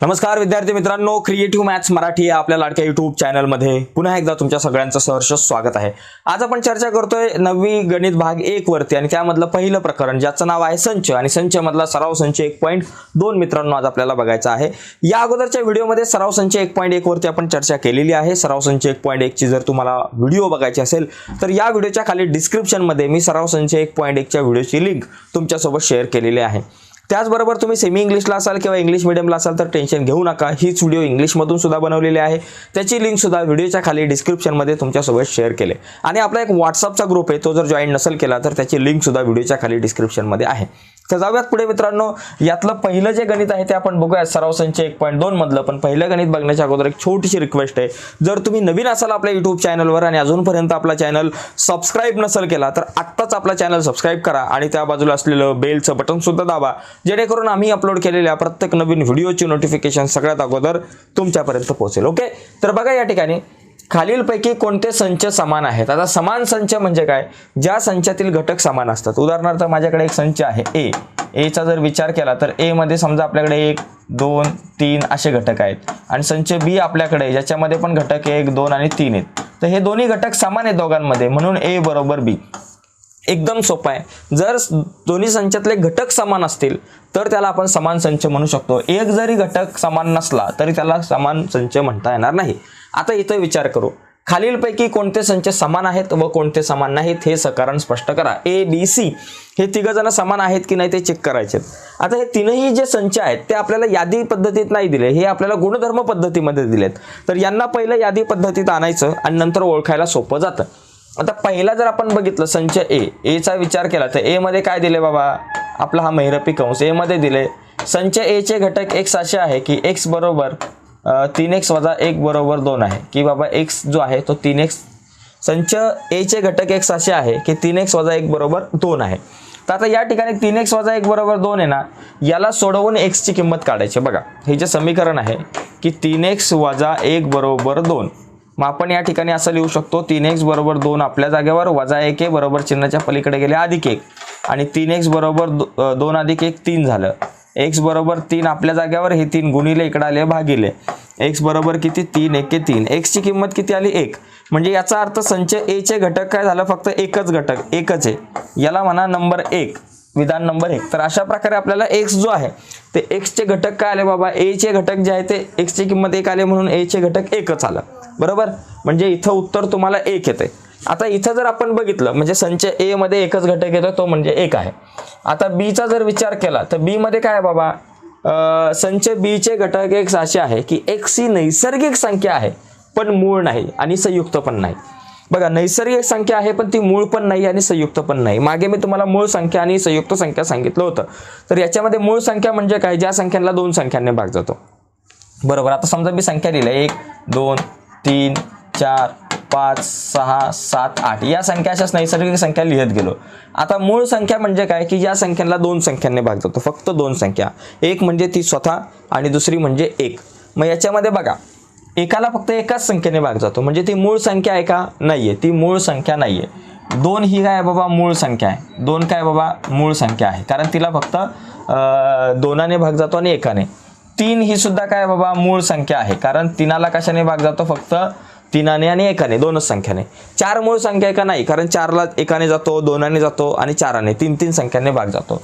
नमस्कार विद्यार्थी मित्रांनो. क्रिएटिव्ह मॅथ्स मराठी या आपल्या लाडक्या युट्यूब चॅनलमध्ये पुन्हा एकदा तुमच्या सगळ्यांचं सहर्ष स्वागत आहे. आज आपण चर्चा करतोय नववी गणित भाग एक वरती आणि त्यामधलं पहिलं प्रकरण ज्याचं नाव आहे संच आणि संच मधला सराव संच एक पॉईंट दोन मित्रांनो आज आपल्याला बघायचा आहे. या अगोदरच्या व्हिडिओमध्ये सराव संच एक पॉईंट एक वरती आपण चर्चा केलेली आहे. सराव संच एक पॉईंट एकची जर तुम्हाला व्हिडिओ बघायची असेल तर या व्हिडिओच्या खाली डिस्क्रिप्शनमध्ये मी सराव संच एक पॉईंट एकच्या व्हिडिओची लिंक तुमच्यासोबत शेअर केलेली आहे. त्याचबरोबर तुम्ही सेमी इंग्लिशला असाल किंवा इंग्लिश मिडियमला असाल तर टेन्शन घेऊ नका. हीच व्हिडिओ इंग्लिशमधून सुद्धा बनवलेली आहे. त्याची लिंक सुद्धा व्हिडिओच्या खाली डिस्क्रिप्शनमध्ये तुमच्यासोबत शेअर केले. आणि आपला एक व्हॉट्सअपचा ग्रुप आहे तो जर जॉईन नसेल केला तर त्याची लिंक सुद्धा व्हिडिओच्या खाली डिस्क्रिप्शनमध्ये आहे. तर जाऊयात पुढे मित्रांनो. यातलं पहिलं जे गणित आहे ते आपण बघूया सराव संच एक पॉईंट दोन मधलं. पण पहिलं गणित बघण्याच्या अगोदर एक छोटीशी रिक्वेस्ट आहे. जर तुम्ही नवीन असाल आपल्या युट्यूब चॅनलवर आणि अजूनपर्यंत आपला चॅनल सबस्क्राईब नसेल केला तर आत्ताच आपला चॅनल सबस्क्राईब करा आणि त्या बाजूला असलेलं बेलचं बटन सुद्धा दाबा. जेणेकरून आम्ही अपलोड केलेल्या प्रत्येक नवीन व्हिडिओची नोटिफिकेशन सगळ्यात अगोदर तुमच्यापर्यंत पोहोचेल. ओके तर बघा या ठिकाणी. खालीलपैकी कोणते संच समान आहेत? आता समान संच म्हणजे काय? ज्या संचातील घटक समान असतात. उदाहरणार्थ माझ्याकडे एक संच आहे. ए एचा जर विचार केला तर एमध्ये समजा आपल्याकडे एक दोन तीन असे घटक आहेत. आणि संच बी आपल्याकडे ज्याच्यामध्ये पण घटक एक दोन आणि तीन आहेत. तर हे दोन्ही घटक समान आहेत दोघांमध्ये. म्हणून ए बरोबर बी एकदम सोपं आहे. जर दोन्ही संचातले घटक समान असतील तर त्याला आपण समान संच म्हणू शकतो. एक जरी घटक समान नसला तरी त्याला समान संच म्हणता येणार नाही. आता इथं विचार करू. खालीलपैकी कोणते संच समान आहेत व कोणते समान नाहीत हे सकारण स्पष्ट करा. ए बी सी हे तिघंजणं समान आहेत की नाही ते चेक करायचे आता हे तीनही जे संच आहेत ते आपल्याला यादी पद्धतीत नाही दिले. हे आपल्याला गुणधर्म पद्धतीमध्ये दिलेत. तर यांना पहिलं यादी पद्धतीत आणायचं आणि नंतर ओळखायला सोपं जातं. आता पहिला जर आपण बघितलं संच ए एचा विचार केला तर एमध्ये काय दिले बाबा? आपला हा मैरपी कंस एमध्ये दिले. संच एचे घटक एक्स असे आहे की एक्स बरोबर तीन एक्स वजा एक बरोबर दोन आहे. की बाबा एक्स जो आहे तो तीन एक्स संच एचे घटक एक्स असे आहे की तीन एक्स वजा एक बरोबर दोन आहे. तर आता या ठिकाणी तीन एक्स वजा एक बरोबर दोन आहे ना याला सोडवून एक्सची किंमत काढायची बघा हे जे समीकरण आहे की तीन एक्स वजा एक बरोबर दोन. मग आपण या ठिकाणी असं लिहू शकतो तीन एक्स बरोबर दोन आपल्या जागेवर वजा एक आहे बरोबर चिन्हाच्या पलीकडे गेले अधिक एक. आणि तीन एक्स बरोबर दो- दोन अधिक एक तीन झालं. एक्स बरोबर तीन आपल्या जाग्यावर हे तीन गुणिले इकडे आले भागिले. एक्स बरोबर किती? तीन एके तीन. एक्सची किंमत किती आली? एक. म्हणजे याचा अर्थ संच एचे घटक काय झालं? फक्त एकच घटक एकच आहे. याला म्हणा नंबर एक विधान नंबर एक. तर अशा प्रकारे आपल्याला एक्स जो आहे ते एक्सचे घटक काय आले बाबा? एचे घटक जे आहे ते एक्सची किंमत एक आले म्हणून एचे घटक एकच आलं. बरोबर? म्हणजे इथं उत्तर तुम्हाला एक येते आता इथं जर आपण बघितलं म्हणजे संच ए मध्ये एकच घटक येतो तो म्हणजे एक आहे. आता बीचा जर विचार केला तर बी मध्ये काय आहे बाबा? संच बीचे घटक एक असे आहे की एक्स ही नैसर्गिक संख्या आहे पण मूळ नाही आणि संयुक्त पण नाही. बघा नैसर्गिक संख्या आहे पण ती मूळ पण नाही आणि संयुक्त पण नाही. मागे मी तुम्हाला मूळ संख्या आणि संयुक्त संख्या सांगितलं होतं. तर याच्यामध्ये मूळ संख्या म्हणजे काय? ज्या संख्यांना दोन संख्यांनी भाग जातो. बरोबर आता समजा मी संख्या लिहिल्या एक दोन तीन चार पाच सहा सात आठ. या संख्या अशाच नैसर्गिक संख्या लिहित गेलो. आता मूळ संख्या म्हणजे काय? की या संख्यांना दोन संख्यांनी भाग जातो. फक्त दोन संख्या. एक म्हणजे ती स्वतः आणि दुसरी म्हणजे एक. मग याच्यामध्ये बघा एकाला फक्त एकाच संख्येने भाग जातो. म्हणजे ती मूळ संख्या आहे का? आहे ती मूळ संख्या नाहीये. दोन ही काय आहे बाबा? मूळ संख्या आहे. दोन काय बाबा? मूळ संख्या आहे. कारण तिला फक्त दोनाने भाग जातो आणि एकाने. तीन ही सुद्धा काय बाबा? मूळ संख्या आहे. कारण तिनाला कशाने भाग जातो? फक्त तिनाने आणि एकाने दोनच संख्याने. चार मूळ संख्या आहे का नाही कारण चारला एकाने जातो दोनाने जातो आणि चाराने तीन तीन संख्यांनी भाग जातो.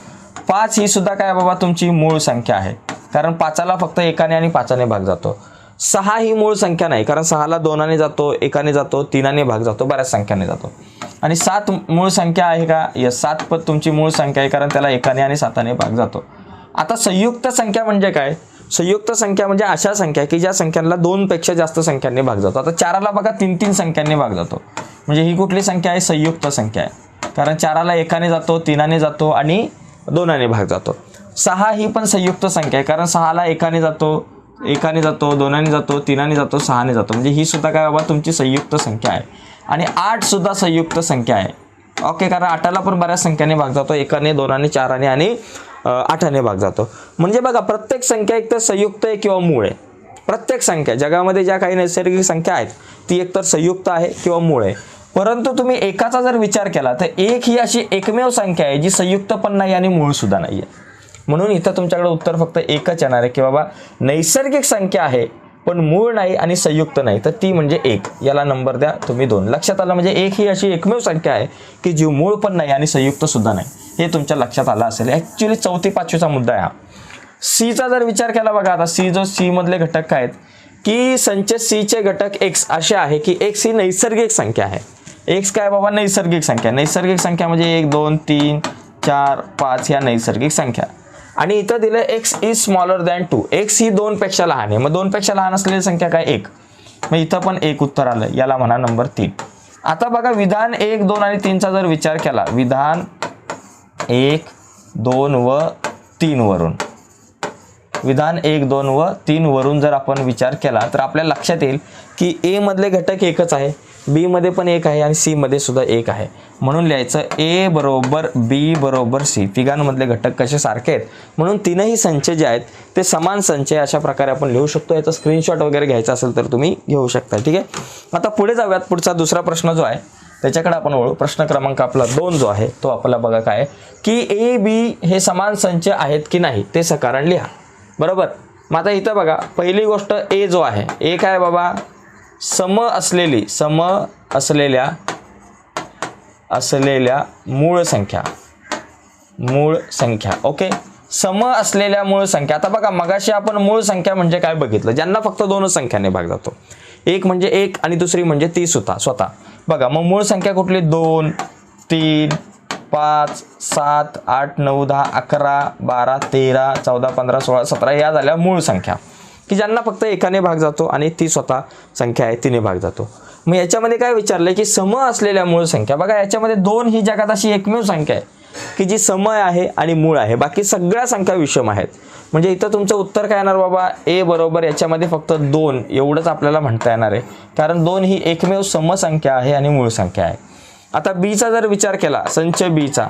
पाच ही सुद्धा काय बाबा तुमची मूळ संख्या आहे. कारण पाचाला फक्त एकाने आणि पाचाने भाग जातो. सहा ही मूळ संख्या नाही कारण सहाला दोनाने जातो एकाने जातो तीनाने भाग जातो बऱ्याच संख्याने जातो. आणि सात मूळ संख्या आहे का? यस सात पद तुमची मूळ संख्या आहे कारण त्याला एकाने आणि साताने भाग जातो. आता संयुक्त संख्या म्हणजे काय? संयुक्त संख्या म्हणजे अशा संख्या की ज्या संख्यांना दोनपेक्षा जास्त संख्यांनी भाग जातो. आता चाराला बघा तीन तीन संख्यांनी भाग जातो. म्हणजे ही कुठली संख्या आहे? संयुक्त संख्या आहे. कारण चाराला एकाने जातो तीनाने जातो आणि दोनाने भाग जातो. सहा ही पण संयुक्त संख्या आहे. कारण सहाला एकाने जातो एकाने जातो दोनाने जातो तीनाने जातो सहाने जातो. म्हणजे ही सुद्धा काय बाबा तुमची संयुक्त संख्या आहे. आणि आठ सुद्धा संयुक्त संख्या आहे. ओके कारण आठाला पण बऱ्याच संख्याने भाग जातो. एकाने दोनाने चाराने आणि आठाने भाग जातो. म्हणजे बघा प्रत्येक संख्या एक तर संयुक्त आहे किंवा मूळ आहे. प्रत्येक संख्या जगामध्ये ज्या काही नैसर्गिक संख्या आहेत ती एकतर संयुक्त आहे किंवा मूळ आहे. परंतु तुम्ही एकाचा जर विचार केला तर एक ही अशी एकमेव संख्या आहे जी संयुक्त पण नाही आणि मूळ सुद्धा नाही आहे म्हणून इथं तुमच्याकडे उत्तर फक्त एकच येणार आहे की बाबा नैसर्गिक संख्या आहे पण मूळ नाही आणि संयुक्त नाही तर ती म्हणजे एक. याला नंबर द्या तुम्ही दोन. लक्षात आलं म्हणजे एक ही अशी एकमेव संख्या आहे की जी मूळ पण नाही आणि संयुक्त सुद्धा नाही. हे तुमच्या लक्षात आलं असेल. ॲक्च्युली चौथी पाचवीचा मुद्दा आहे हा. सीचा जर विचार केला बघा आता सी जो सी मधले घटक काय आहेत की संच सीचे घटक एक्स असे आहे की एक्स ही नैसर्गिक संख्या आहे. एक्स काय बाबा? नैसर्गिक संख्या. नैसर्गिक संख्या म्हणजे एक दोन तीन चार पाच ह्या नैसर्गिक संख्या. आणि इथं दिलं x is smaller than two x ही दोनपेक्षा लहान आहे. मग दोनपेक्षा लहान असलेली संख्या काय? एक. मग इथं पण एक उत्तर आलं. याला म्हणा नंबर तीन. आता बघा विधान एक दोन आणि तीनचा जर विचार केला विधान एक दोन व तीन वरून. विधान एक दोन व तीन वरून जर आपण विचार केला तर आपल्या लक्षात येईल की ए मधले घटक एकच आहे. बीमध्ये पण एक आहे आणि सीमध्ये सुद्धा एक आहे. म्हणून लिहायचं ए बरोबर बी बरोबर सी. तिघांमधले घटक कसे सारखे आहेत? म्हणून तीनही संच जे आहेत ते समान संच आहे अशा प्रकारे आपण लिहू शकतो. याचा स्क्रीनशॉट वगैरे घ्यायचा असेल तर तुम्ही घेऊ शकता ठीक आहे? आता पुढे जाऊयात. पुढचा दुसरा प्रश्न जो आहे त्याच्याकडे आपण वळू. प्रश्न क्रमांक आपला दोन जो आहे तो आपला बघा काय की ए बी हे समान संच आहेत की नाही ते सकारण लिहा. बरोबर? मग आता इथं बघा पहिली गोष्ट ए जो आहे. ए काय बाबा? सम असलेली सम असलेल्या असलेल्या मूळ संख्या. मूळ संख्या ओके? सम असलेल्या मूळ संख्या. आता बघा मगाशी आपण मूळ संख्या म्हणजे काय बघितलं? ज्यांना फक्त दोनच संख्याने भाग जातो. एक म्हणजे एक आणि दुसरी म्हणजे ती सुद्धा स्वतः. बघा मग मूळ संख्या कुठली? दोन तीन पाच सात आठ नऊ दहा अकरा बारा तेरा चौदा पंधरा सोळा सतरा या झाल्या मूळ संख्या. की ज्यांना फक्त एकाने भाग जातो आणि ती स्वतः संख्या आहे तिने भाग जातो. मग याच्यामध्ये काय विचारलंय की सम असलेल्या मूळ संख्या. बघा याच्यामध्ये दोन ही जगात अशी एकमेव संख्या आहे की जी समय आहे आणि मूळ आहे. बाकी सगळ्या संख्या विषम आहेत. म्हणजे इथं तुमचं उत्तर काय येणार बाबा? ए बरोबर याच्यामध्ये फक्त दोन. एवढंच आपल्याला म्हणता येणार आहे. कारण दोन ही एकमेव समसंख्या आहे आणि मूळ संख्या आहे. आता बीचा जर विचार केला संच बीचा.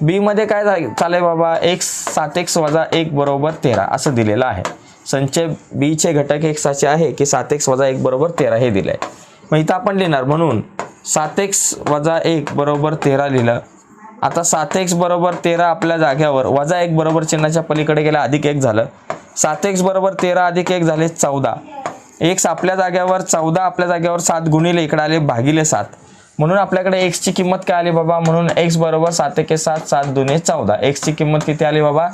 बीमध्ये काय चालेल बाबा? एक सात एक्स वजा एक बरोबर तेरा असं दिलेलं आहे. संचय बीचे घटक एक साचे आहे की सात एक्स वजा एक बरोबर तेरा हे दिलं आहे मग इथं आपण लिहिणार म्हणून सात एक्स वजा एक बरोबर तेरा लिहिलं. आता सात एक्स बरोबर तेरा आपल्या जाग्यावर वजा एक बरोबर चिन्हाच्या पलीकडे गेला अधिक एक झालं. सात एक्स बरोबर तेरा अधिक एक झाले चौदा. एक्स आपल्या जाग्यावर चौदा आपल्या जाग्यावर सात गुणिले इकडे आले भागिले सात. म्हणून आपल्याकडे एक्सची किंमत काय आली बाबा? म्हणून एक्स बरोबर सात एके सात सात दोन्ही चौदा. एक्सची किंमत किती आली बाबा?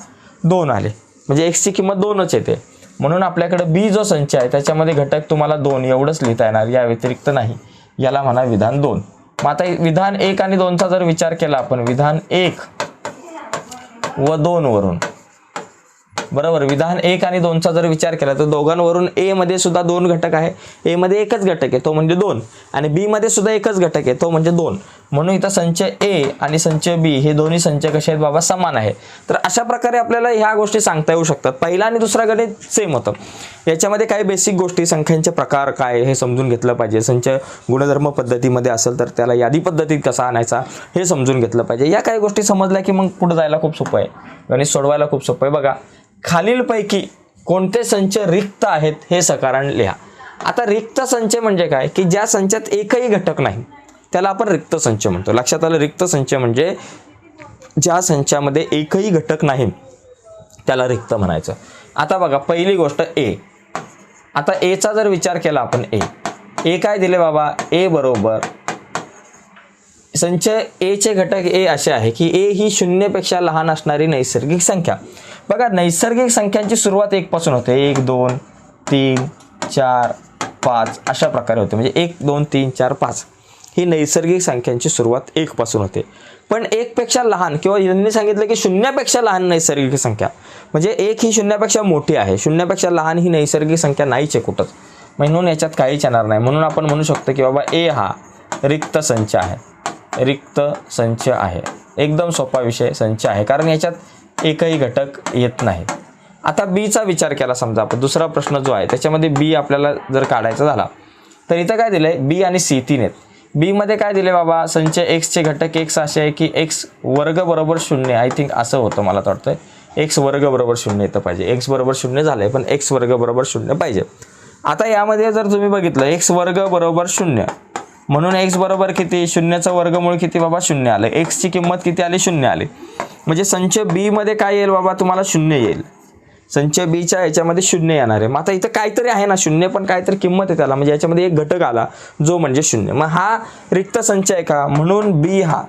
दोन आले. म्हणजे एक्सची किंमत दोनच येते. म्हणून आपल्याकडे बी जो संच आहे त्याच्यामध्ये घटक तुम्हाला दोन एवढंच लिहिता येणार या व्यतिरिक्त नाही. याला म्हणा विधान दोन. मग आता विधान एक आणि दोनचा जर विचार केला आपण विधान एक व दोन वरून. बरोबर. विधान एक आणि दोनचा जर विचार केला तर दोघांवरून ए मध्ये सुद्धा दोन घटक आहे. ए मध्ये एकच घटक आहे तो म्हणजे दोन. आणि बी मध्ये सुद्धा एकच घटक आहे तो म्हणजे दोन. म्हणून इथं संच ए आणि संच बी हे दोन्ही संच कसे आहेत बाबा समान आहे. तर अशा प्रकारे आपल्याला ह्या गोष्टी सांगता येऊ शकतात. पहिला आणि दुसरा गणित सेम होतं. याच्यामध्ये काही बेसिक गोष्टी संख्यांचे प्रकार काय हे समजून घेतलं पाहिजे. संच गुणधर्म पद्धतीमध्ये असेल तर त्याला यादी पद्धतीत कसा आणायचा हे समजून घेतलं पाहिजे. या काही गोष्टी समजल्या की मग पुढे जायला खूप सोपं आहे. गणित सोडवायला खूप सोपं आहे. बघा खालीलपैकी कोणते संच रिक्त आहेत हे सकारण लिहा. आता रिक्त संच म्हणजे काय? की ज्या संचात एकही घटक नाही त्याला आपण रिक्त संच म्हणतो. लक्षात आलं रिक्त संच म्हणजे ज्या संचामध्ये एकही घटक नाही त्याला रिक्त म्हणायचं. आता बघा पहिली गोष्ट ए आता एचा जर विचार केला आपण ए ए काय दिले बाबा? ए बरोबर. संच एचे घटक ए असे आहे की ए ही शून्यपेक्षा लहान असणारी नैसर्गिक संख्या. बघा नैसर्गिक संख्यांची सुरुवात एकपासून होते. एक दोन तीन चार पाच अशा प्रकारे होते. म्हणजे एक दोन तीन चार पाच. ही नैसर्गिक संख्यांची सुरुवात एकपासून होते. पण एकपेक्षा लहान किंवा यांनी सांगितलं की शून्यापेक्षा लहान नैसर्गिक संख्या. म्हणजे एक ही शून्यापेक्षा मोठी आहे. शून्यापेक्षा लहान ही नैसर्गिक संख्या नाहीच आहे कुठंच. म्हणून याच्यात काहीच येणार नाही. म्हणून आपण म्हणू शकतो की बाबा ए हा रिक्त संच आहे. रिक्त संच आहे. एकदम सोपा विषय संच आहे. कारण याच्यात एकही घटक येत नाही. आता बीचा विचार केला समजा आपण दुसरा प्रश्न जो आहे त्याच्यामध्ये बी आपल्याला जर काढायचा झाला तर इथं काय दिलं आहे बी आणि सी तीन आहेत. बीमध्ये काय दिले बाबा? संचय एक्सचे घटक एक्स असे आहे की एक्स वर्ग बरोबर शून्य आय थिंक असं होतं मला तर वाटतंय. एक्स वर्ग बरोबर शून्य येतं पाहिजे. एक्स बरोबर शून्य झालंय पण एक्स वर्ग बरोबर शून्य पाहिजे. आता यामध्ये जर तुम्ही बघितलं एक्स वर्ग बरोबर शून्य. म्हणून एक्स बरोबर किती? शून्याचं वर्गमूळ किती बाबा? शून्य आलं. एक्सची किंमत किती आली? शून्य आली. म्हणजे संच बी मध्ये काय येईल बाबा? तुम्हाला शून्य येईल. संच बीच्या याच्यामध्ये शून्य येणार आहे. मग आता इथं काहीतरी आहे ना शून्य पण काहीतरी किंमत आहे त्याला. म्हणजे याच्यामध्ये एक घटक आला जो म्हणजे शून्य. मग हा रिक्त संच आहे का? म्हणून बी हा.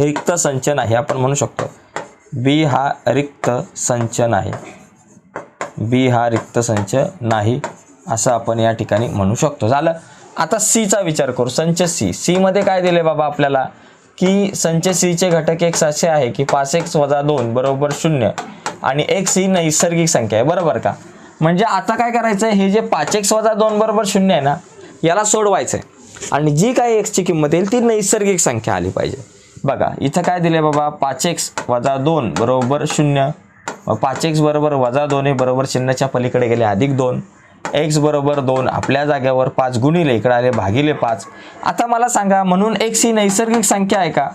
रिक्त संच नाही आपण म्हणू शकतो. बी हा रिक्त संच नाही. बी हा रिक्त संच नाही असं आपण या ठिकाणी म्हणू शकतो. झालं. आता सीचा विचार करू. संच सी सीमध्ये काय दिले बाबा आपल्याला? की संच सीचे घटक एक असे आहे की पाच एक्स वजा दोन बरोबर शून्य. आणि एक्स ही नैसर्गिक संख्या आहे बरोबर का? म्हणजे आता काय करायचं आहे हे जे पाच एक्स वजा दोन बरोबर शून्य आहे ना याला सोडवायचं आहे आणि जी काही एक्सची किंमत येईल ती नैसर्गिक संख्या आली पाहिजे. बघा इथं काय दिले बाबा? पाच एक्स वजा दोन बरोबर शून्य. पाच एक्स बरोबर वजा दोन हे बरोबर चिन्हाच्या पलीकडे गेले अधिक दोन. एक्स बरोबर दोन आपल्या जाग्यावर पाच गुणिले इकडे आले भागिले पाच. आता मला सांगा म्हणून एक्स ही नैसर्गिक संख्या आहे का?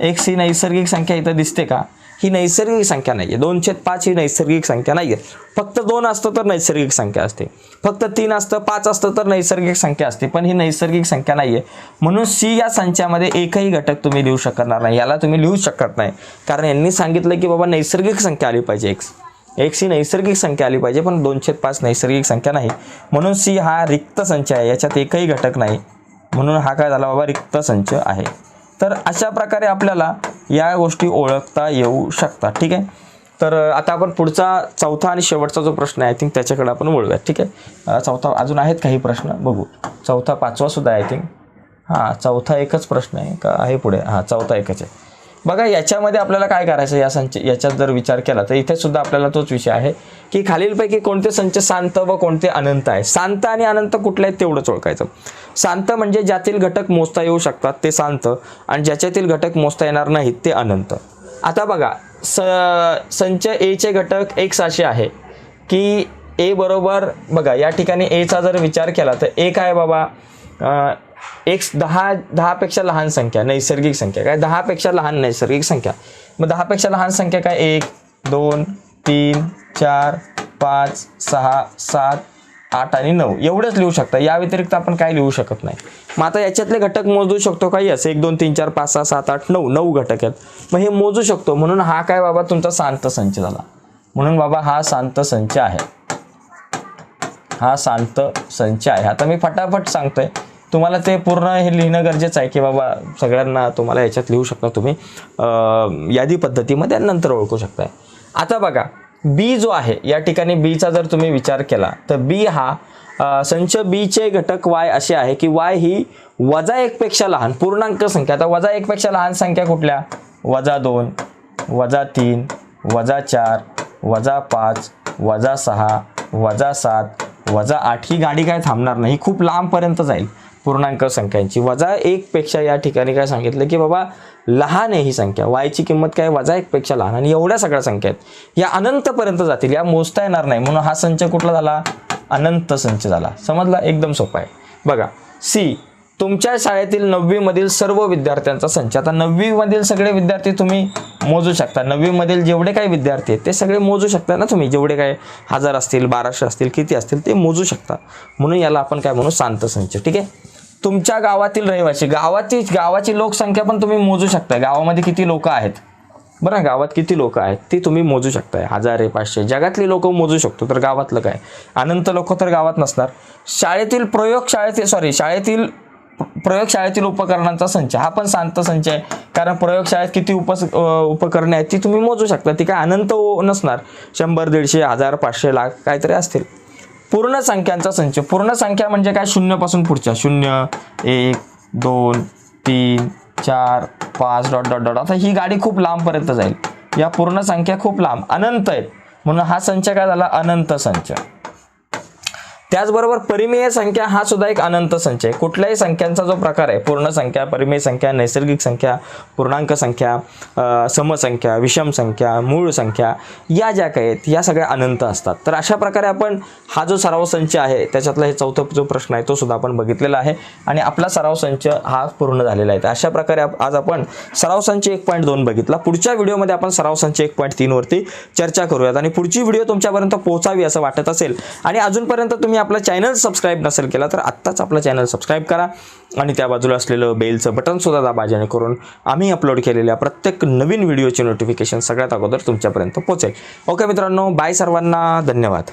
एक्स ही नैसर्गिक संख्या इथं दिसते का? ही नैसर्गिक संख्या नाही आहे दोनशे पाच ही नैसर्गिक संख्या नाही आहे फक्त दोन असतं तर नैसर्गिक संख्या असते. फक्त तीन असतं पाच असतं तर नैसर्गिक संख्या असते. पण ही नैसर्गिक संख्या नाही आहे म्हणून सी या संख्यामध्ये एकही घटक तुम्ही लिहू शकणार नाही. याला तुम्ही लिहू शकत नाही. कारण यांनी सांगितलं की बाबा नैसर्गिक संख्या आली पाहिजे एक्स. एक्स ही नैसर्गिक संख्या आली पाहिजे पण दोनशे पाच नैसर्गिक संख्या नाही. म्हणून सी हा रिक्त संच आहे याच्यात एकही घटक नाही. म्हणून हा काय झाला बाबा रिक्त संच आहे. तर अशा प्रकारे आपल्याला या गोष्टी ओळखता येऊ शकतात ठीक आहे? तर आता आपण पुढचा चौथा आणि शेवटचा जो प्रश्न आहे आय थिंक त्याच्याकडे आपण वळूयात ठीक आहे? चौथा अजून आहेत काही प्रश्न? बघू. चौथा पाचवा सुद्धा आय थिंक हां चौथा एकच प्रश्न आहे का? आहे पुढे. हां चौथा एकच आहे. बघा याच्यामध्ये आपल्याला काय करायचं? या संच याच्यात जर विचार केला तर इथे सुद्धा आपल्याला तोच विषय आहे की खालीलपैकी कोणते संच शांत व कोणते अनंत आहे शांत आणि अनंत कुठले आहेत तेवढंच ओळखायचं. शांत म्हणजे ज्यातील घटक मोजता येऊ शकतात ते शांत आणि ज्याच्यातील घटक मोजता येणार नाहीत ते अनंत. आता बघा स संच एचे घटक एक असे आहे की ए बरोबर बघा या ठिकाणी एचा जर विचार केला तर एक आहे बाबा? एक्स दहा दहापेक्षा लहान संख्या नैसर्गिक संख्या. काय? दहापेक्षा लहान नैसर्गिक संख्या. मग दहापेक्षा लहान संख्या काय? एक दोन तीन चार पाच सहा सात आठ आणि नऊ. एवढंच लिहू शकता. या व्यतिरिक्त आपण काय लिहू शकत नाही. मग आता याच्यातले घटक मोजू शकतो का? असं एक दोन तीन चार पाच सहा सात आठ नऊ. नऊ घटक आहेत. मग हे मोजू शकतो. म्हणून हा काय बाबा तुमचा शांत संच झाला. म्हणून बाबा हा शांत संच आहे. हा शांत संच आहे. आता मी फटाफट सांगतोय. तुम्हाला ते पूर्ण हे लिहिणं गरजेचं आहे की बाबा सगळ्यांना तुम्हाला याच्यात लिहू शकता तुम्ही. यादी पद्धतीमध्ये नंतर ओळखू शकताय. आता बघा बी जो आहे या ठिकाणी बीचा जर तुम्ही विचार केला तर बी हा संच बीचे घटक वाय असे आहे की वाय ही वजा एकपेक्षा लहान पूर्णांक संख्या. आता वजा एकपेक्षा लहान संख्या कुठल्या? वजा दोन वजा तीन वजा चार वजा पाच वजा सहा वजा सात वजा आठ. ही गाडी काय थांबणार नाही. ही खूप लांबपर्यंत जाईल. पूर्णांक संख्यांची. वजा एक पेक्षा या ठिकाणी काय सांगितलं की बाबा लहान आहे ही संख्या. वायची किंमत काय? वजा एक पेक्षा लहान. आणि एवढ्या सगळ्या संख्या आहेत. या अनंतपर्यंत जातील. या मोजता येणार नाही. म्हणून हा संच कुठला झाला? अनंत संच झाला. समजला? एकदम सोपा आहे. बघा सी तुमच्या शाळेतील नववीमधील सर्व विद्यार्थ्यांचा संच. आता नववीमधील सगळे विद्यार्थी तुम्ही मोजू शकता. नववीमधील जेवढे काही विद्यार्थी आहेत ते सगळे मोजू शकता ना तुम्ही. जेवढे काय हजार असतील बाराशे असतील किती असतील ते मोजू शकता. म्हणून याला आपण काय म्हणू? शांत संच. ठीक आहे? तुमच्या गावातील रहिवासी गावाची गावाची लोकसंख्या पण तुम्ही मोजू शकता गावामध्ये किती लोक आहेत? बरं गावात किती लोक आहेत? ती तुम्ही मोजू शकताय. हजार आहे पाचशे जगातली लोक मोजू शकतो तर गावातलं काय? अनंत लोक तर गावात नसणार. शाळेतील प्रयोगशाळेतील सॉरी शाळेतील प्रयोगशाळेतील उपकरणांचा संच. हा पण शांत संच आहे. कारण प्रयोगशाळेत किती उपस उपकरणे आहेत ती तुम्ही मोजू शकता. ती काय अनंत ओ- नसणार. शंभर दीडशे हजार पाचशे लाख काहीतरी असतील. पूर्ण संख्यांचा संच. पूर्ण संख्या म्हणजे काय? शून्यपासून पुढच्या. शून्य एक दोन तीन चार पाच डॉट डॉट डॉट. आता ही गाडी खूप लांबपर्यंत जाईल. या पूर्ण संख्या खूप लांब. अनंत आहेत. म्हणून हा संच काय झाला? अनंत संच. त्याचबरोबर परिमेय संख्या हा सुद्धा एक अनंत संच आहे. कुठल्याही संख्यांचा जो प्रकार आहे पूर्ण संख्या परिमेय संख्या नैसर्गिक संख्या पूर्णांक संख्या समसंख्या विषम संख्या मूळ संख्या या ज्या काही आहेत या सगळ्या अनंत असतात. तर अशा प्रकारे आपण हा जो सराव संच आहे त्याच्यातला हे चौथा जो प्रश्न आहे तो सुद्धा आपण बघितलेला आहे आणि आपला सराव संच हा पूर्ण झालेला आहे. तर अशा प्रकारे आज आपण सराव संच एक पॉईंट दोन बघितला. पुढच्या व्हिडिओमध्ये आपण सराव संच एक पॉईंट तीनवरती चर्चा करूयात आणि पुढची व्हिडिओ तुमच्यापर्यंत पोहोचावी असं वाटत असेल आणि अजूनपर्यंत तुम्ही तुम्ही आपला चॅनल सबस्क्राईब नसेल केला तर आत्ताच आपला चॅनल सबस्क्राईब करा. आणि त्या बाजूला असलेलं बेलचं बटनसुद्धा दाबा जेणेकरून आम्ही अपलोड केलेल्या प्रत्येक नवीन व्हिडिओची नोटिफिकेशन सगळ्यात अगोदर तुमच्यापर्यंत पोहोचेल. ओके मित्रांनो बाय सर्वांना. धन्यवाद.